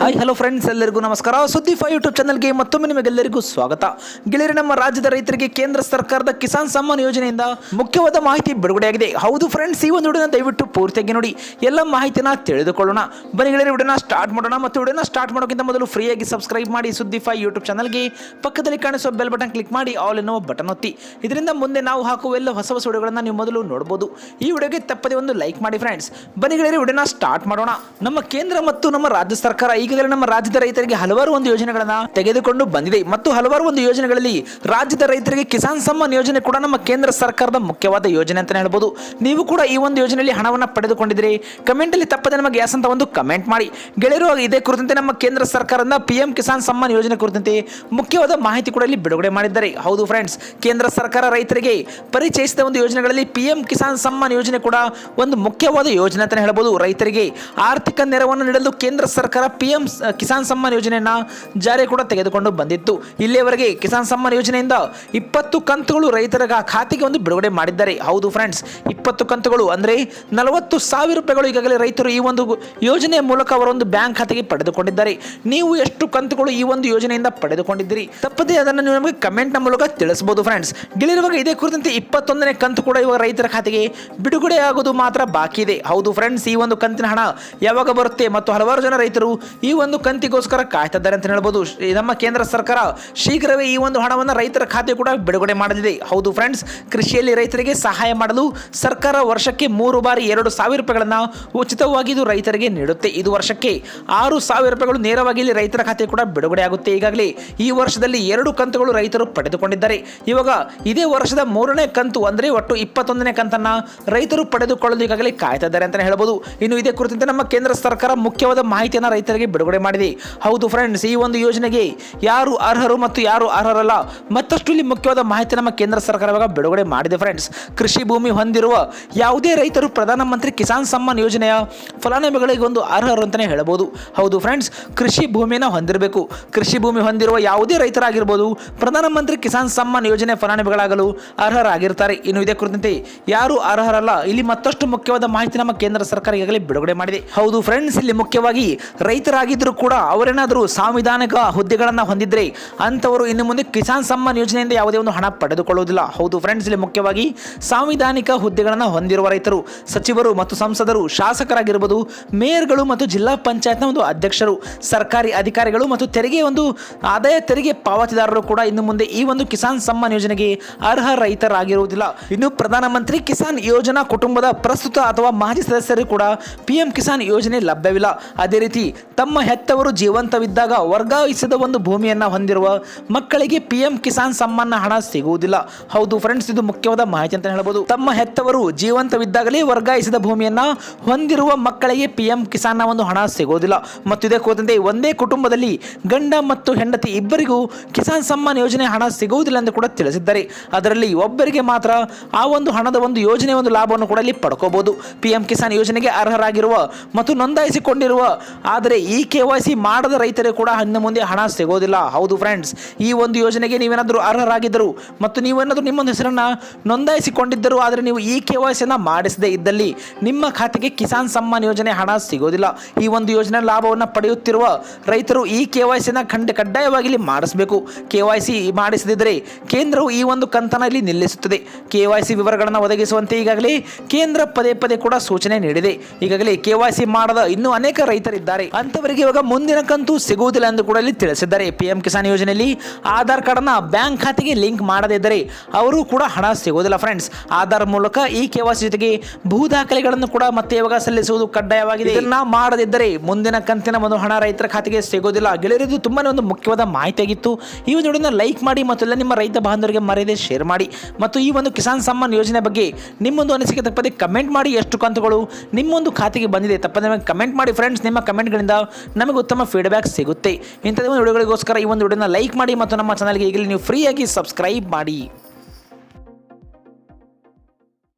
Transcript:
Hi hello friends ಎಲ್ಲರಿಗೂ ನಮಸ್ಕಾರ. ಸುದ್ದಿ ಫೈವ್ ಯೂಟ್ಯೂಬ್ ಚಾನಲ್ಗೆ ಮತ್ತೊಮ್ಮೆ ನಿಮಗೆಲ್ಲರಿಗೂ ಸ್ವಾಗತ. ಗೆಳೆಯರೆ, ನಮ್ಮ ರಾಜ್ಯದ ರೈತರಿಗೆ ಕೇಂದ್ರ ಸರ್ಕಾರದ ಕಿಸಾನ್ ಸಮ್ಮಾನ್ ಯೋಜನೆಯಿಂದ ಮುಖ್ಯವಾದ ಮಾಹಿತಿ ಬಿಡುಗಡೆಯಾಗಿದೆ. ಹೌದು ಫ್ರೆಂಡ್ಸ್ ಈ ಒಂದು ವಿಡಿಯೋನ ದಯವಿಟ್ಟು ಪೂರ್ತಿಯಾಗಿ ನೋಡಿ. ಎಲ್ಲ ಮಾಹಿತಿನ ತಿಳಿದುಕೊಳ್ಳೋಣ. ಬನ್ನಿ ಗೆಳೆಯರೆ, ವಿಡಿಯೋನ ಸ್ಟಾರ್ಟ್ ಮಾಡೋಣ. ಮತ್ತು ವಿಡಿಯೋನ ಸ್ಟಾರ್ಟ್ ಮಾಡೋಕ್ಕಿಂತ ಮೊದಲು ಫ್ರೀಯಾಗಿ ಸಬ್ಸ್ಕ್ರೈಬ್ ಮಾಡಿ ಸುದ್ದಿ ಫೈ ಯೂಟ್ಯೂಬ್ ಚಾನಲ್ಗೆ ಪಕ್ಕದಲ್ಲಿ ಕಾಣಿಸುವ ಬೆಲ್ ಬಟನ್ ಕ್ಲಿಕ್ ಮಾಡಿ ಆಲ್ ಎನ್ನುವ ಬಟನ್ ಒತ್ತಿ. ಇದರಿಂದ ಮುಂದೆ ನಾವು ಹಾಕುವ ಎಲ್ಲ ಹೊಸ ಹೊಸ ವಿಡಿಯೋಗಳನ್ನು ನೀವು ಮೊದಲು ನೋಡಬಹುದು ಈ ವಿಡಿಯೋಗೆ ತಪ್ಪದೆ ಒಂದು ಲೈಕ್ ಮಾಡಿ ಫ್ರೆಂಡ್ಸ್ ಬನ್ನಿ ಗೆಳೆಯರೆ, ವಿಡಿಯೋನ ಸ್ಟಾರ್ಟ್ ಮಾಡೋಣ. ನಮ್ಮ ಕೇಂದ್ರ ಮತ್ತು ನಮ್ಮ ರಾಜ್ಯ ಸರ್ಕಾರ ಈಗಾಗಲೇ ನಮ್ಮ ರಾಜ್ಯದ ರೈತರಿಗೆ ಹಲವಾರು ಒಂದು ಯೋಜನೆಗಳನ್ನ ತೆಗೆದುಕೊಂಡು ಬಂದಿದೆ. ಮತ್ತು ಹಲವಾರು ಒಂದು ಯೋಜನೆಗಳಲ್ಲಿ ರಾಜ್ಯದ ರೈತರಿಗೆ ಕಿಸಾನ್ ಸಮ್ಮಾನ್ ಯೋಜನೆ ಕೂಡ ನಮ್ಮ ಕೇಂದ್ರ ಸರ್ಕಾರದ ಮುಖ್ಯವಾದ ಯೋಜನೆ ಅಂತಾನೆ ಹೇಳ್ಬೋದು. ನೀವು ಕೂಡ ಈ ಒಂದು ಯೋಜನೆಯಲ್ಲಿ ಹಣವನ್ನು ಪಡೆದುಕೊಂಡಿದ್ರೆ ಕಮೆಂಟ್ ಅಲ್ಲಿ ತಪ್ಪದೆ ನಮಗೆ ಯಾಸ್ ಅಂತ ಒಂದು ಕಮೆಂಟ್ ಮಾಡಿ. ಗೆಳೆಯರು ಇದೇ ಕುರಿತಂತೆ ನಮ್ಮ ಕೇಂದ್ರ ಸರ್ಕಾರದ ಪಿ ಎಂ ಕಿಸಾನ್ ಸಮ್ಮಾನ್ ಯೋಜನೆ ಕುರಿತಂತೆ ಮುಖ್ಯವಾದ ಮಾಹಿತಿ ಕೂಡ ಇಲ್ಲಿ ಬಿಡುಗಡೆ ಮಾಡಿದ್ದಾರೆ. ಹೌದು ಫ್ರೆಂಡ್ಸ್ ಕೇಂದ್ರ ಸರ್ಕಾರ ರೈತರಿಗೆ ಪರಿಚಯಿಸಿದ ಒಂದು ಯೋಜನೆಗಳಲ್ಲಿ ಪಿ ಎಂ ಕಿಸಾನ್ ಸಮ್ಮಾನ್ ಯೋಜನೆ ಕೂಡ ಒಂದು ಮುಖ್ಯವಾದ ಯೋಜನೆ ಅಂತಾನೆ ಹೇಳ್ಬೋದು. ರೈತರಿಗೆ ಆರ್ಥಿಕ ನೆರವನ್ನು ನೀಡಲು ಕೇಂದ್ರ ಸರ್ಕಾರ ಪಿ ಎಂ ಕಿಸಾನ್ ಸಮ್ಮಾನ್ ಯೋಜನೆಯನ್ನು ಜಾರಿ ಕೂಡ ತೆಗೆದುಕೊಂಡು ಬಂದಿತ್ತು. ಇಲ್ಲಿಯವರೆಗೆ ಕಿಸಾನ್ ಸಮ್ಮಾನ್ ಯೋಜನೆಯಿಂದ ಇಪ್ಪತ್ತು ಕಂತುಗಳು ರೈತರ ಖಾತೆಗೆ ಒಂದು ಬಿಡುಗಡೆ ಮಾಡಿದ್ದಾರೆ. ಹೌದು ಫ್ರೆಂಡ್ಸ್ ಇಪ್ಪತ್ತು ಕಂತುಗಳು ಅಂದರೆ ನಲವತ್ತು ಸಾವಿರ ರೂಪಾಯಿಗಳು ಈಗಾಗಲೇ ರೈತರು ಈ ಒಂದು ಯೋಜನೆಯ ಮೂಲಕ ಅವರೊಂದು ಬ್ಯಾಂಕ್ ಖಾತೆಗೆ ಪಡೆದುಕೊಂಡಿದ್ದಾರೆ. ನೀವು ಎಷ್ಟು ಕಂತುಗಳು ಈ ಒಂದು ಯೋಜನೆಯಿಂದ ಪಡೆದುಕೊಂಡಿದ್ದೀರಿ? ತಪ್ಪದೇ ಅದನ್ನು ನೀವು ನಮಗೆ ಕಮೆಂಟ್ನ ಮೂಲಕ ತಿಳಿಸಬಹುದು ಫ್ರೆಂಡ್ಸ್ ಗೆಳೆಯರುವಾಗ ಇದೇ ಕುರಿತಂತೆ ಇಪ್ಪತ್ತೊಂದನೇ ಕಂತು ಕೂಡ ಇವಾಗ ರೈತರ ಖಾತೆಗೆ ಬಿಡುಗಡೆ ಆಗೋದು ಮಾತ್ರ ಬಾಕಿ ಇದೆ ಹೌದು ಫ್ರೆಂಡ್ಸ್ ಈ ಒಂದು ಕಂತಿನ ಹಣ ಯಾವಾಗ ಬರುತ್ತೆ ಮತ್ತು ಹಲವಾರು ಜನ ರೈತರು ಈ ಒಂದು ಕಂತಿಗೋಸ್ಕರ ಕಾಯ್ತಿದ್ದಾರೆ ಅಂತ ಹೇಳ್ಬೋದು. ನಮ್ಮ ಕೇಂದ್ರ ಸರ್ಕಾರ ಶೀಘ್ರವೇ ಈ ಒಂದು ಹಣವನ್ನು ರೈತರ ಖಾತೆ ಕೂಡ ಬಿಡುಗಡೆ ಮಾಡಲಿದೆ. ಹೌದು ಫ್ರೆಂಡ್ಸ್ ಕೃಷಿಯಲ್ಲಿ ರೈತರಿಗೆ ಸಹಾಯ ಮಾಡಲು ಸರ್ಕಾರ ವರ್ಷಕ್ಕೆ ಮೂರು ಬಾರಿ ಎರಡು ಸಾವಿರ ರೂಪಾಯಿಗಳನ್ನು ಉಚಿತವಾಗಿ ಇದು ರೈತರಿಗೆ ನೀಡುತ್ತೆ. ಇದು ವರ್ಷಕ್ಕೆ ಆರು ಸಾವಿರ ರೂಪಾಯಿಗಳು ನೇರವಾಗಿ ಇಲ್ಲಿ ರೈತರ ಖಾತೆ ಕೂಡ ಬಿಡುಗಡೆ ಆಗುತ್ತೆ. ಈಗಾಗಲೇ ಈ ವರ್ಷದಲ್ಲಿ ಎರಡು ಕಂತುಗಳು ರೈತರು ಪಡೆದುಕೊಂಡಿದ್ದಾರೆ. ಇವಾಗ ಇದೇ ವರ್ಷದ ಮೂರನೇ ಕಂತು ಅಂದರೆ ಒಟ್ಟು ಇಪ್ಪತ್ತೊಂದನೇ ಕಂತನ್ನು ರೈತರು ಪಡೆದುಕೊಳ್ಳಲು ಈಗಾಗಲೇ ಕಾಯ್ತಾ ಇದ್ದಾರೆ ಅಂತ ಹೇಳ್ಬೋದು. ಇನ್ನು ಇದೇ ಕುರಿತಂತೆ ನಮ್ಮ ಕೇಂದ್ರ ಸರ್ಕಾರ ಮುಖ್ಯವಾದ ಮಾಹಿತಿಯನ್ನು ರೈತರಿಗೆ ಬಿಡುಗಡೆ ಮಾಡಿದೆ. ಹೌದು ಫ್ರೆಂಡ್ಸ್ ಈ ಒಂದು ಯೋಜನೆಗೆ ಯಾರು ಅರ್ಹರು ಮತ್ತು ಯಾರು ಅರ್ಹರಲ್ಲ, ಮತ್ತಷ್ಟು ಇಲ್ಲಿ ಮುಖ್ಯವಾದ ಮಾಹಿತಿ ನಮ್ಮ ಕೇಂದ್ರ ಸರ್ಕಾರ ಇವಾಗ ಬಿಡುಗಡೆ ಮಾಡಿದೆ ಫ್ರೆಂಡ್ಸ್ ಕೃಷಿ ಭೂಮಿ ಹೊಂದಿರುವ ಯಾವುದೇ ರೈತರು ಪ್ರಧಾನಮಂತ್ರಿ ಕಿಸಾನ್ ಸಮ್ಮಾನ್ ಯೋಜನೆಯ ಫಲಾನುಭವಿಗಳಿಗೆ ಒಂದು ಅರ್ಹರು ಅಂತಲೇ ಹೇಳಬಹುದು. ಹೌದು ಫ್ರೆಂಡ್ಸ್ ಕೃಷಿ ಭೂಮಿನ ಹೊಂದಿರಬೇಕು. ಕೃಷಿ ಭೂಮಿ ಹೊಂದಿರುವ ಯಾವುದೇ ರೈತರಾಗಿರ್ಬೋದು, ಪ್ರಧಾನಮಂತ್ರಿ ಕಿಸಾನ್ ಸಮ್ಮಾನ್ ಯೋಜನೆ ಫಲಾನುಭವಿಗಳಾಗಲು ಅರ್ಹರಾಗಿರ್ತಾರೆ. ಇನ್ನು ಇದೇ ಕುರಿತಂತೆ ಯಾರು ಅರ್ಹರಲ್ಲ, ಇಲ್ಲಿ ಮತ್ತಷ್ಟು ಮುಖ್ಯವಾದ ಮಾಹಿತಿ ನಮ್ಮ ಕೇಂದ್ರ ಸರ್ಕಾರ ಈಗಾಗಲೇ ಬಿಡುಗಡೆ ಮಾಡಿದೆ. ಹೌದು ಫ್ರೆಂಡ್ಸ್ ಇಲ್ಲಿ ಮುಖ್ಯವಾಗಿ ರೈತರಾಗಿದ್ದರೂ ಕೂಡ ಅವರೇನಾದರೂ ಸಾಂವಿಧಾನಿಕ ಹುದ್ದೆಗಳನ್ನು ಹೊಂದಿದ್ರೆ ಅಂಥವರು ಇನ್ನು ಮುಂದೆ ಕಿಸಾನ್ ಸಮ್ಮಾನ್ ಯೋಜನೆಯಿಂದ ಯಾವುದೇ ಒಂದು ಹಣ ಪಡೆದುಕೊಳ್ಳುವುದಿಲ್ಲ. ಹೌದು ಫ್ರೆಂಡ್ಸ್ ಇಲ್ಲಿ ಮುಖ್ಯವಾಗಿ ಸಾಂವಿಧಾನಿಕ ಹುದ್ದೆಗಳನ್ನು ಹೊಂದಿರುವ ರೈತರು, ಸಚಿವರು ಮತ್ತು ಸಂಸದರು, ಶಾಸಕರಾಗಿರ್ಬೋದು, ಮೇಯರ್ಗಳು ಮತ್ತು ಜಿಲ್ಲಾ ಪಂಚಾಯತ್ನ ಒಂದು ಅಧ್ಯಕ್ಷರು, ಸರ್ಕಾರಿ ಅಧಿಕಾರಿಗಳು ಮತ್ತು ತೆರಿಗೆ ಒಂದು ಆದಾಯ ತೆರಿಗೆ ಪಾವತಿದಾರರು ಕೂಡ ಇನ್ನು ಮುಂದೆ ಈ ಒಂದು ಕಿಸಾನ್ ಸಮ್ಮಾನ್ ಯೋಜನೆಗೆ ಅರ್ಹ ರೈತರಾಗಿರುವುದಿಲ್ಲ. ಇನ್ನು ಪ್ರಧಾನಮಂತ್ರಿ ಕಿಸಾನ್ ಯೋಜನಾ ಕುಟುಂಬದ ಪ್ರಸ್ತುತ ಅಥವಾ ಮಾಜಿ ಸದಸ್ಯರು ಕೂಡ ಪಿಎಂ ಕಿಸಾನ್ ಯೋಜನೆ ಲಭ್ಯವಿಲ್ಲ. ಅದೇ ರೀತಿ ತಮ್ಮ ಹೆತ್ತವರು ಜೀವಂತವಿದ್ದಾಗ ವರ್ಗಾಯಿಸಿದ ಒಂದು ಭೂಮಿಯನ್ನು ಹೊಂದಿರುವ ಮಕ್ಕಳಿಗೆ ಪಿ ಎಂ ಕಿಸಾನ್ ಸಮ್ಮಾನ ಹಣ ಸಿಗುವುದಿಲ್ಲ. ಹೌದು ಫ್ರೆಂಡ್ಸ್ ಇದು ಮುಖ್ಯವಾದ ಮಾಹಿತಿ ಅಂತ ಹೇಳಬಹುದು ತಮ್ಮ ಹೆತ್ತವರು ಜೀವಂತವಿದ್ದಾಗಲೇ ವರ್ಗಾಯಿಸಿದ ಭೂಮಿಯನ್ನ ಹೊಂದಿರುವ ಮಕ್ಕಳಿಗೆ ಪಿ ಎಂ ಕಿಸಾನ್ನ ಒಂದು ಹಣ ಸಿಗುವುದಿಲ್ಲ. ಮತ್ತು ಇದಕ್ಕೆ ಹೋದಂತೆ ಒಂದೇ ಕುಟುಂಬದಲ್ಲಿ ಗಂಡ ಮತ್ತು ಹೆಂಡತಿ ಇಬ್ಬರಿಗೂ ಕಿಸಾನ್ ಸಮ್ಮಾನ್ ಯೋಜನೆ ಹಣ ಸಿಗುವುದಿಲ್ಲ ಎಂದು ಕೂಡ ತಿಳಿಸಿದ್ದಾರೆ. ಅದರಲ್ಲಿ ಒಬ್ಬರಿಗೆ ಮಾತ್ರ ಆ ಒಂದು ಹಣದ ಒಂದು ಯೋಜನೆ ಒಂದು ಲಾಭವನ್ನು ಕೂಡ ಇಲ್ಲಿ ಪಡ್ಕೋಬಹುದು ಪಿ ಎಂ ಕಿಸಾನ್ ಯೋಜನೆಗೆ ಅರ್ಹರಾಗಿರುವ ಮತ್ತು ನೋಂದಾಯಿಸಿಕೊಂಡಿರುವ, ಆದರೆ ಈ ಕೆ ವೈ ಸಿ ಮಾಡದ ರೈತರಿಗೆ ಕೂಡ ಹಣ್ಣು ಮುಂದೆ ಹಣ ಸಿಗೋದಿಲ್ಲ. ಹೌದು ಫ್ರೆಂಡ್ಸ್ ಈ ಒಂದು ಯೋಜನೆಗೆ ನೀವೇನಾದರೂ ಅರ್ಹರಾಗಿದ್ದರು ಮತ್ತು ನೀವೇನಾದರೂ ನಿಮ್ಮೊಂದು ಹೆಸರನ್ನು ನೋಂದಾಯಿಸಿಕೊಂಡಿದ್ದರು ಆದರೆ ನೀವು ಈ ಕೆ ವೈ ಸಿಯನ್ನು ಮಾಡಿಸದೇ ಇದ್ದಲ್ಲಿ ನಿಮ್ಮ ಖಾತೆಗೆ ಕಿಸಾನ್ ಸಮ್ಮಾನ್ ಯೋಜನೆ ಹಣ ಸಿಗೋದಿಲ್ಲ. ಈ ಒಂದು ಯೋಜನೆ ಲಾಭವನ್ನು ಪಡೆಯುತ್ತಿರುವ ರೈತರು ಈ ಕೆ ವೈ ಸಿನ ಖಂಡ ಕಡ್ಡಾಯವಾಗಿ ಮಾಡಿಸಬೇಕು. ಕೆ ವೈ ಸಿ ಮಾಡಿಸದಿದ್ದರೆ ಕೇಂದ್ರವು ಈ ಒಂದು ಕಂತನ ಇಲ್ಲಿ ನಿಲ್ಲಿಸುತ್ತದೆ. ಕೆ ವೈ ಸಿ ವಿವರಗಳನ್ನು ಒದಗಿಸುವಂತೆ ಈಗಾಗಲೇ ಕೇಂದ್ರ ಪದೇ ಪದೇ ಕೂಡ ಸೂಚನೆ ನೀಡಿದೆ. ಈಗಾಗಲೇ ಕೆ ವೈ ಸಿ ಮಾಡದ ಇನ್ನೂ ಅನೇಕ ರೈತರಿದ್ದಾರೆ. ಅಂತವರಿಗೆ ಇವಾಗ ಮುಂದಿನ ಕಂತು ಸಿಗುವುದಿಲ್ಲ ಎಂದು ಕೂಡ ಇಲ್ಲಿ ತಿಳಿಸಿದ್ದಾರೆ. ಪಿ ಎಂ ಕಿಸಾನ್ ಯೋಜನೆಯಲ್ಲಿ ಆಧಾರ್ ಕಾರ್ಡನ್ನು ಬ್ಯಾಂಕ್ ಖಾತೆಗೆ ಲಿಂಕ್ ಮಾಡದೇ ಇದ್ದರೆ ಅವರು ಕೂಡ ಹಣ ಸಿಗೋದಿಲ್ಲ ಫ್ರೆಂಡ್ಸ್. ಆಧಾರ್ ಮೂಲಕ ಈ ಕೆ ವೈ ಸಿ ಜೊತೆಗೆ ಭೂ ದಾಖಲೆಗಳನ್ನು ಕೂಡ ಮತ್ತೆ ಇವಾಗ ಸಲ್ಲಿಸುವುದು ಕಡ್ಡಾಯವಾಗಿದೆ. ಇದನ್ನ ಮಾಡದಿದ್ದರೆ ಮುಂದಿನ ಕಂತಿನ ಒಂದು ಹಣ ರೈತರ ಖಾತೆಗೆ ಸಿಗೋದಿಲ್ಲ ಗೆಳೆಯರಿದು ತುಂಬಾನೇ ಒಂದು ಮುಖ್ಯವಾದ ಮಾಹಿತಿಯಾಗಿತ್ತು. ಈ ವಿಡಿಯೋನ ಲೈಕ್ ಮಾಡಿ ಮತ್ತು ನಿಮ್ಮ ರೈತ ಬಾಂಧವರಿಗೆ ಮರೆಯದೆ ಶೇರ್ ಮಾಡಿ. ಮತ್ತು ಈ ಒಂದು ಕಿಸಾನ್ ಸಮ್ಮಾನ್ ಯೋಜನೆ ಬಗ್ಗೆ ನಿಮ್ಮೊಂದು ಅನಿಸಿಕೆ ತಪ್ಪದೆ ಕಮೆಂಟ್ ಮಾಡಿ. ಎಷ್ಟು ಕಂತುಗಳು ನಿಮ್ಮೊಂದು ಖಾತೆಗೆ ಬಂದಿದೆ ತಪ್ಪದೆ ಕಮೆಂಟ್ ಮಾಡಿ. ಫ್ರೆಂಡ್ಸ್, ನಿಮ್ಮ ಕಮೆಂಟ್ಗಳಿಂದ ನಮಗೆ ಉತ್ತಮ ಫೀಡ್ಬ್ಯಾಕ್ ಸಿಗುತ್ತೆ. ಇಂಥದೇ ಒಂದು ವಿಡಿಯೋಗಳಿಗೋಸ್ಕರ ಈ ಒಂದು ವಿಡಿಯೋನ ಲೈಕ್ ಮಾಡಿ ಮತ್ತು ನಮ್ಮ ಚಾನಲ್ಗೆ ಈಗಲೇ ನೀವು ಫ್ರೀಯಾಗಿ ಸಬ್ಸ್ಕ್ರೈಬ್ ಮಾಡಿ.